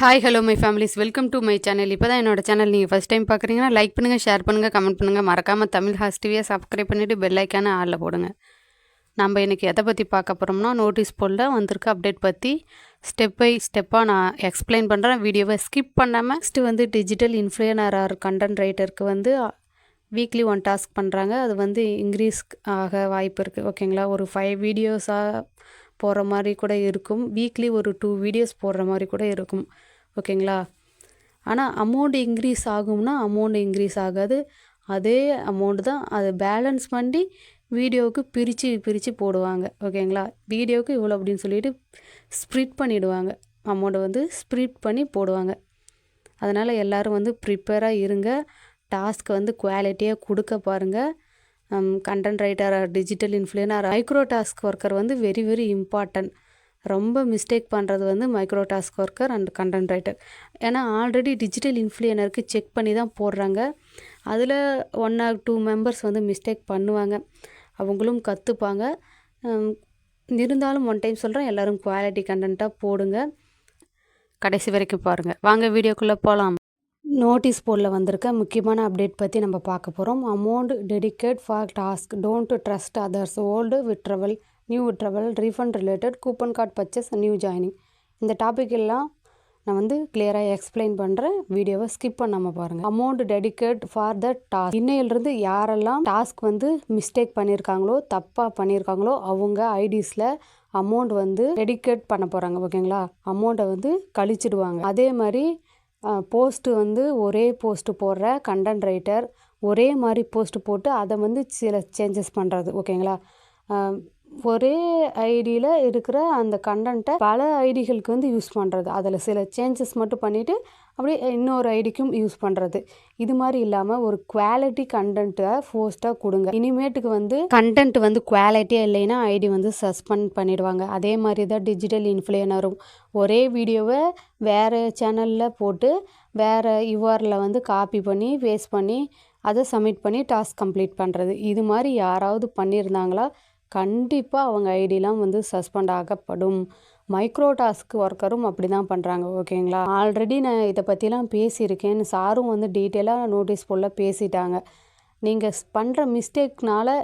Hi hello my families welcome to my channel இப்போ தான் என்னோட சேனல் நீங்கள் ஃபஸ்ட் டைம் பார்க்குறீங்கன்னா லைக் பண்ணுங்கள் ஷேர் பண்ணுங்கள் கமெண்ட் பண்ணுங்கள் மறக்காமல் தமிழ் ஹாஸ் டிவியை சப்ஸ்கிரைப் பண்ணிவிட்டு பெல்லைக்கான ஆளில் போடுங்க. நம்ம இன்றைக்கி எதை பற்றி பார்க்க போகிறோம்னா நோட்டீஸ் போர்டில் வந்திருக்க அப்டேட் பற்றி ஸ்டெப் பை ஸ்டெப்பாக நான் எக்ஸ்பிளைன் பண்ணுறேன் வீடியோவை ஸ்கிப் பண்ணாமல் நெக்ஸ்ட்டு வந்து டிஜிட்டல் இன்ஃப்ளூயனர் ஆர் கண்டென்ட் ரைட்டருக்கு வந்து வீக்லி ஒன் டாஸ்க் பண்ணுறாங்க அது வந்து இன்க்ரீஸ் ஆக வாய்ப்பு இருக்குது ஓகேங்களா ஒரு ஃபைவ் வீடியோஸாக போடுற மாதிரி கூட இருக்கும். வீக்லி ஒரு டூ வீடியோஸ் போடுற மாதிரி கூட இருக்கும். ஓகேங்களா? ஆனால் அமௌண்ட் இன்க்ரீஸ் ஆகும்னா அமௌண்ட் இன்க்ரீஸ் ஆகாது. அதே அமௌண்ட் தான் அதை பேலன்ஸ் பண்ணி வீடியோவுக்கு பிரித்து பிரித்து போடுவாங்க. ஓகேங்களா? வீடியோவுக்கு இவ்வளோ அப்படின்னு சொல்லிட்டு ஸ்ப்ரிட் பண்ணிவிடுவாங்க அமௌண்ட்டை வந்து ஸ்ப்ரிட் பண்ணி போடுவாங்க. அதனால் எல்லோரும் வந்து ப்ரிப்பேராக இருங்க. டாஸ்க் வந்து குவாலிட்டியாக கொடுக்க பாருங்கள் content writer digital influencer micro task worker வந்து வெரி வெரி இம்பார்ட்டன்ட் ரொம்ப மிஸ்டேக் பண்ணுறது வந்து micro task worker and content writer ஏன்னா ஆல்ரெடி டிஜிட்டல் இன்ஃப்ளூயனருக்கு செக் பண்ணி தான் போடுறாங்க. அதில் ஒன் ஆர் டூ மெம்பர்ஸ் வந்து மிஸ்டேக் பண்ணுவாங்க. அவங்களும் கற்றுப்பாங்க இருந்தாலும் ஒன் டைம் சொல்கிறேன் எல்லோரும் குவாலிட்டி கண்டென்ட்டாக போடுங்க. கடைசி வரைக்கும் பாருங்கள் வாங்க வீடியோக்குள்ளே போகலாம் நோட்டீஸ் போர்டில் வந்திருக்க முக்கியமான அப்டேட் பற்றி நம்ம பார்க்க போகிறோம் amount dedicate for task don't trust others old withdrawal new withdrawal refund related coupon card purchase new joining இந்த டாபிக் எல்லாம் நான் வந்து கிளியராக எக்ஸ்பிளைன் பண்ணுறேன் வீடியோவை ஸ்கிப் பண்ணாமல் பாருங்கள் amount dedicate for the task இன்னையிலிருந்து யாரெல்லாம் டாஸ்க் வந்து மிஸ்டேக் பண்ணியிருக்காங்களோ தப்பாக பண்ணியிருக்காங்களோ அவங்க ஐடிஸில் அமௌண்ட் வந்து டெடிகேட் பண்ண போகிறாங்க ஓகேங்களா? அமௌண்ட்டை வந்து கழிச்சிடுவாங்க. அதே மாதிரி போஸ்ட்டு வந்து ஒரே போஸ்ட்டு போடுற கண்டென்ட் ரைட்டர் ஒரே மாதிரி போஸ்ட்டு போட்டு அதை வந்து சில சேஞ்சஸ் பண்ணுறது ஓகேங்களா? ஒரே ஐடியில் இருக்கிற அந்த கண்டென்ட்டை பல ஐடிகளுக்கு வந்து யூஸ் பண்ணுறது அதில் சில சேஞ்சஸ் மட்டும் பண்ணிவிட்டு அப்படியே இன்னொரு ஐடிக்கும் யூஸ் பண்ணுறது இது மாதிரி இல்லாமல் ஒரு குவாலிட்டி கண்டென்ட்டை ஃபோஸ்ட்டாக கொடுங்க. இனிமேட்டுக்கு வந்து கண்டென்ட் வந்து குவாலிட்டியாக இல்லைன்னா ஐடி வந்து சஸ்பெண்ட் பண்ணிடுவாங்க. அதே மாதிரி தான் டிஜிட்டல் இன்ஃப்ளூயனரும் ஒரே வீடியோவை வேறு சேனலில் போட்டு வேறு யூஆரில் வந்து காப்பி பண்ணி வேஸ்ட் பண்ணி அதை சப்மிட் பண்ணி டாஸ்க் கம்ப்ளீட் பண்ணுறது இது மாதிரி யாராவது பண்ணியிருந்தாங்களா? கண்டிப்பாக அவங்க ஐடிலாம் வந்து சஸ்பெண்ட் ஆகப்படும். மைக்ரோ டாஸ்க் ஒர்க்கரும் அப்படி தான் பண்ணுறாங்க ஓகேங்களா? ஆல்ரெடி நான் இதை பற்றிலாம் பேசியிருக்கேன். சாரும் வந்து டீட்டெயிலாக நோட்டீஸ் போல் பேசிட்டாங்க. நீங்கள் பண்ணுற மிஸ்டேக்னால்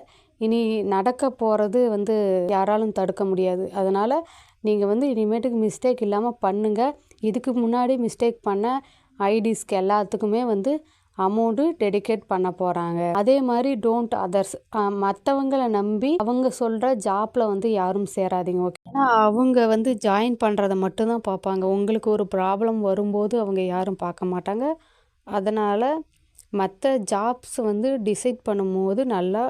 இனி நடக்க போகிறது வந்து யாராலும் தடுக்க முடியாது. அதனால் நீங்கள் வந்து இனிமேட்டுக்கு மிஸ்டேக் இல்லாமல் பண்ணுங்கள் இதுக்கு முன்னாடி மிஸ்டேக் பண்ண ஐடிஸ்க்கு எல்லாத்துக்குமே வந்து அமௌண்ட்டு டெடிகேட் பண்ண போகிறாங்க அதே மாதிரி டோன்ட் அதர்ஸ் மற்றவங்களை நம்பி அவங்க சொல்கிற ஜாப்பில் வந்து யாரும் சேராதீங்க ஓகே அவங்க வந்து ஜாயின் பண்ணுறதை மட்டும்தான் பார்ப்பாங்க. உங்களுக்கு ஒரு ப்ராப்ளம் வரும்போது அவங்க யாரும் பார்க்க மாட்டாங்க. அதனால் மற்ற ஜாப்ஸ் வந்து டிசைட் பண்ணும்போது நல்லா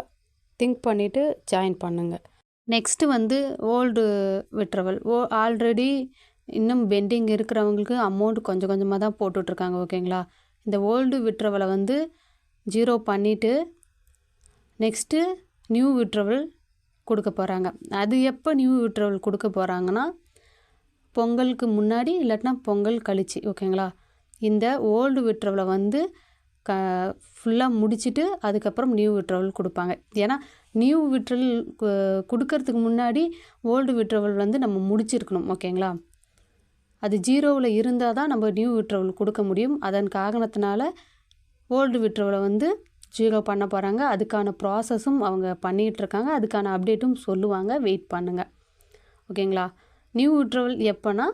திங்க் பண்ணிவிட்டு ஜாயின் பண்ணுங்கள் நெக்ஸ்ட்டு வந்து ஓல்டு விட்ரவல் ஓ ஆல்ரெடி இன்னும் பெண்டிங் இருக்கிறவங்களுக்கு அமௌண்ட் கொஞ்சம் கொஞ்சமாக தான் போட்டுட்ருக்காங்க ஓகேங்களா இந்த ஓல்டு விட்ரவலை வந்து ஜீரோ பண்ணிவிட்டு நெக்ஸ்ட்டு நியூ விட்ரவல் கொடுக்க போகிறாங்க அது எப்போ நியூ விட்ரவல் கொடுக்க போகிறாங்கன்னா பொங்கலுக்கு முன்னாடி இல்லாட்டினா பொங்கல் கழிச்சு ஓகேங்களா? இந்த ஓல்டு விட்ரவலை வந்து க ஃபுல்லாக முடிச்சுட்டு அதுக்கப்புறம் நியூ விட்ரவல் கொடுப்பாங்க. ஏன்னா நியூ விட்ரல் கொடுக்கறதுக்கு முன்னாடி ஓல்டு விட்ரவல் வந்து நம்ம முடிச்சிருக்கணும் ஓகேங்களா? அது ஜீரோவில் இருந்தால் தான் நம்ம நியூ விட்ரவல் கொடுக்க முடியும். அதன் காரணத்தினால ஓல்டு விட்ரவலை வந்து ஜீரோ பண்ண போகிறாங்க அதுக்கான ப்ராசஸும் அவங்க பண்ணிகிட்ருக்காங்க அதுக்கான அப்டேட்டும் சொல்லுவாங்க. வெயிட் பண்ணுங்கள் ஓகேங்களா நியூ விட்ரவல் எப்போனா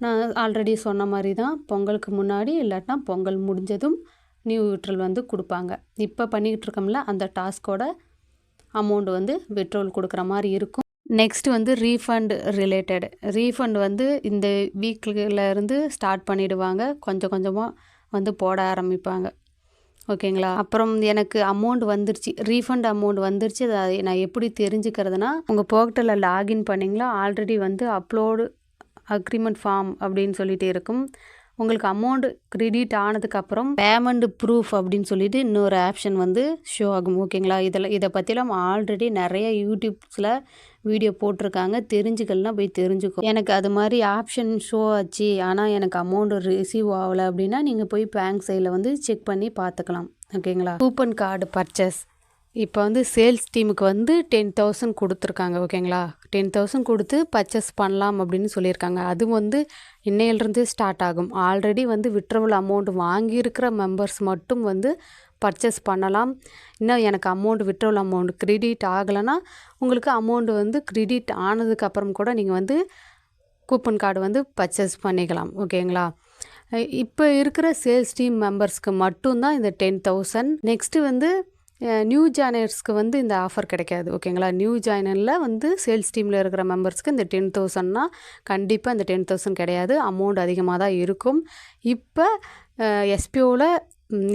நான் ஆல்ரெடி சொன்ன மாதிரி தான் பொங்கலுக்கு முன்னாடி இல்லாட்டினா பொங்கல் முடிஞ்சதும் நியூ விட்ரல் வந்து கொடுப்பாங்க. இப்போ பண்ணிக்கிட்டு இருக்கோம்ல அந்த டாஸ்கோட அமௌண்ட் வந்து விட்ரோல் கொடுக்குற மாதிரி இருக்கும். நெக்ஸ்ட் வந்து ரீஃபண்ட் ரிலேட்டட் ரீஃபண்ட் வந்து இந்த வீக்கில் இருந்து ஸ்டார்ட் பண்ணிவிடுவாங்க கொஞ்சம் கொஞ்சமாக வந்து போட ஆரம்பிப்பாங்க. ஓகேங்களா? அப்புறம் எனக்கு அமௌண்ட் வந்துருச்சு. ரீஃபண்ட் அமௌண்ட் வந்துருச்சு. அதை நான் எப்படி தெரிஞ்சுக்கிறதுனா உங்கள் போர்ட்டலில் லாகின் பண்ணிங்களா? ஆல்ரெடி வந்து அப்லோடு அக்ரிமெண்ட் ஃபார்ம் அப்படின்னு சொல்லிட்டு இருக்கும். உங்களுக்கு அமௌண்ட் கிரெடிட் ஆனதுக்கப்புறம் பேமெண்ட் ப்ரூஃப் அப்படின்னு சொல்லிட்டு இன்னொரு ஆப்ஷன் வந்து ஷோ ஆகும். ஓகேங்களா இதில் இதை பற்றிலாம் ஆல்ரெடி நிறைய யூடியூப்ஸில் வீடியோ போட்டிருக்காங்க. தெரிஞ்சுக்கலாம் போய் தெரிஞ்சுக்கோ. எனக்கு அது மாதிரி ஆப்ஷன் ஷோ ஆச்சு. ஆனால் எனக்கு அமௌண்ட் ரிசீவ் ஆகலை அப்படின்னா நீங்கள் போய் பேங்க் சைடில் வந்து செக் பண்ணி பார்த்துக்கலாம். ஓகேங்களா கூப்பன் கார்டு பர்ச்சேஸ் இப்போ வந்து சேல்ஸ் டீமுக்கு வந்து டென் தௌசண்ட் கொடுத்துருக்காங்க ஓகேங்களா? டென் தௌசண்ட் கொடுத்து பர்ச்சேஸ் பண்ணலாம் அப்படின்னு சொல்லியிருக்காங்க. அது வந்து இன்னையிலிருந்து ஸ்டார்ட் ஆகும். ஆல்ரெடி வந்து விட்ரவல் அமௌண்ட் வாங்கியிருக்கிற மெம்பர்ஸ் மட்டும் வந்து பர்ச்சேஸ் பண்ணலாம். இன்னும் எனக்கு அமௌண்ட் விட்ரவல் அமௌண்ட் கிரெடிட் ஆகலைன்னா உங்களுக்கு அமௌண்ட் வந்து கிரெடிட் ஆனதுக்கப்புறம் கூட நீங்கள் வந்து கூப்பன் கார்டு வந்து பர்ச்சேஸ் பண்ணிக்கலாம் ஓகேங்களா? இப்போ இருக்கிற சேல்ஸ் டீம் மெம்பர்ஸ்க்கு மட்டும்தான் இந்த டென் தௌசண்ட். நெக்ஸ்ட்டு வந்து நியூ ஜாயினர்ஸ்க்கு வந்து இந்த ஆஃபர் கிடைக்காது ஓகேங்களா? நியூ ஜாயினரில் வந்து சேல்ஸ் டீமில் இருக்கிற மெம்பர்ஸ்க்கு இந்த டென் தௌசண்ட்னா கண்டிப்பாக இந்த டென் தௌசண்ட் கிடையாது. அமௌண்ட் அதிகமாக தான் இருக்கும். இப்போ எஸ்பிஓவில்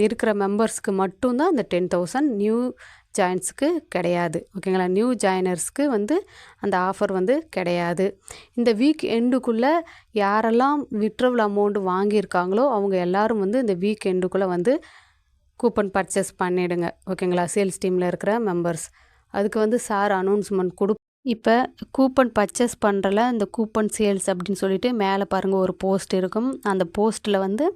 இருக்கிற மெம்பர்ஸ்க்கு மட்டும்தான் இந்த டென் தௌசண்ட் நியூ ஜாயின்ஸுக்கு கிடையாது ஓகேங்களா? நியூ ஜாயினர்ஸ்க்கு வந்து அந்த ஆஃபர் வந்து கிடையாது. இந்த வீக் எண்டுக்குள்ளே யாரெல்லாம் விட்ரவல் அமௌண்ட் வாங்கியிருக்காங்களோ அவங்க எல்லோரும் வந்து இந்த வீக் எண்டுக்குள்ளே வந்து கூப்பன் பர்ச்சேஸ் பண்ணிவிடுங்க ஓகேங்களா? சேல்ஸ் டீமில் இருக்கிற மெம்பர்ஸ் அதுக்கு வந்து சார் அனௌன்ஸ்மெண்ட் கொடு இப்போ கூப்பன் பர்ச்சேஸ் பண்ணுறல இந்த கூப்பன் சேல்ஸ் அப்படின்னு சொல்லிட்டு மேலே பாருங்கள் ஒரு போஸ்ட் இருக்கும். அந்த போஸ்ட்டில் வந்து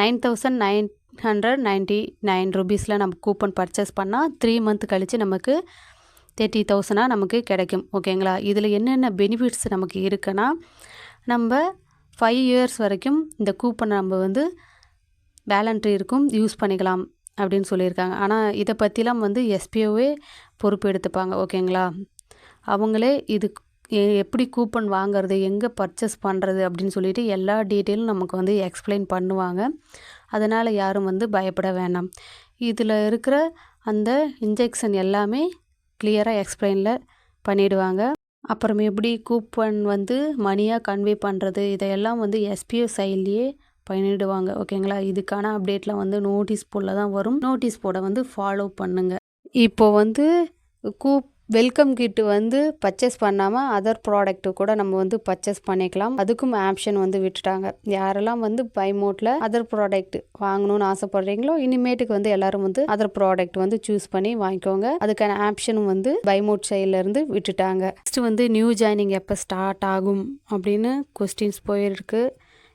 nine thousand nine hundred ninety nine ருபீஸில் நம்ம கூப்பன் பர்ச்சேஸ் பண்ணால் த்ரீ மந்த் கழித்து நமக்கு தேர்ட்டி தௌசண்டாக நமக்கு கிடைக்கும். ஓகேங்களா? இதில் என்னென்ன பெனிஃபிட்ஸ் நமக்கு இருக்குன்னா நம்ம ஃபைவ் இயர்ஸ் வரைக்கும் இந்த கூப்பனை நம்ம வந்து வேலண்ட்ரி இருக்கும் யூஸ் பண்ணிக்கலாம் அப்படின்னு சொல்லியிருக்காங்க. ஆனால் இதை பற்றிலாம் வந்து எஸ்பிஓவே பொறுப்பு எடுத்துப்பாங்க ஓகேங்களா? அவங்களே இது எப்படி கூப்பன் வாங்குறது எங்கே பர்ச்சேஸ் பண்ணுறது அப்படின்னு சொல்லிட்டு எல்லா டீட்டெயிலும் நமக்கு வந்து எக்ஸ்பிளைன் பண்ணுவாங்க. அதனால் யாரும் வந்து பயப்பட வேணாம். இதில் இருக்கிற அந்த இன்ஜெக்ஷன் எல்லாமே கிளியராக எக்ஸ்பிளைனில் பண்ணிவிடுவாங்க அப்புறம் எப்படி கூப்பன் வந்து மணியாக கன்வே பண்ணுறது இதையெல்லாம் வந்து எஸ்பிஓ சைட்லேயே பயனிடுவாங்க. ஓகேங்களா? இதுக்கான அப்டேட்லாம் வந்து நோட்டீஸ் போர்டில் தான் வரும். நோட்டீஸ் போர்டை வந்து ஃபாலோ பண்ணுங்கள் இப்போது வந்து கூப் வெல்கம் கிட்டு வந்து பர்ச்சேஸ் பண்ணாமல் அதர் ப்ராடக்ட்டு கூட நம்ம வந்து பர்ச்சேஸ் பண்ணிக்கலாம். அதுக்கும் ஆப்ஷன் வந்து விட்டுட்டாங்க. யாரெல்லாம் வந்து பைமோட்டில் அதர் ப்ராடக்ட் வாங்கணும்னு ஆசைப்படுறீங்களோ இனிமேட்டுக்கு வந்து எல்லாரும் வந்து அதர் ப்ராடக்ட் வந்து சூஸ் பண்ணி வாங்கிக்கோங்க. அதுக்கான ஆப்ஷனும் வந்து பைமோட் சைட்லேருந்து விட்டுட்டாங்க. நெக்ஸ்ட் வந்து நியூ ஜாயினிங் எப்போ ஸ்டார்ட் ஆகும் அப்படின்னு கொஸ்டின்ஸ் போயிருக்கு.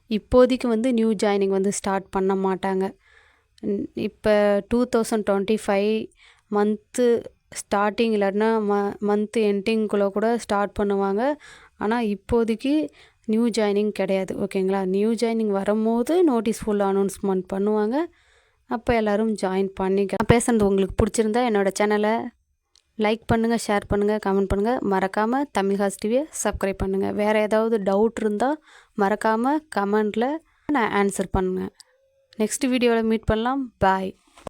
இப்போதைக்கு வந்து நியூ ஜாயினிங் வந்து ஸ்டார்ட் பண்ண மாட்டாங்க. இப்போ two thousand twenty five month starting இல்லைன்னா ம மந்த்து எண்டிங்குள்ளே கூட ஸ்டார்ட் பண்ணுவாங்க. ஆனால் இப்போதைக்கு நியூ ஜாயினிங் கிடையாது. ஓகேங்களா நியூ ஜாயினிங் வரும்போது நோட்டீஸ் ஃபுல் அனௌன்ஸ்மெண்ட் பண்ணுவாங்க. அப்போ எல்லோரும் ஜாயின் பண்ணிக்க பேசுகிறது உங்களுக்கு பிடிச்சிருந்தா என்னோடய சேனலை லைக் பண்ணுங்கள் ஷேர் பண்ணுங்கள் கமெண்ட் பண்ணுங்கள் மறக்காமல் தமிழ் ஹாஸ் டிவியை சப்ஸ்கிரைப் பண்ணுங்கள் வேறு ஏதாவது டவுட் இருந்தால் மறக்காமல் கமெண்டில் நான் ஆன்சர் பண்ணுங்கள் நெக்ஸ்ட் வீடியோவில் மீட் பண்ணலாம். பாய்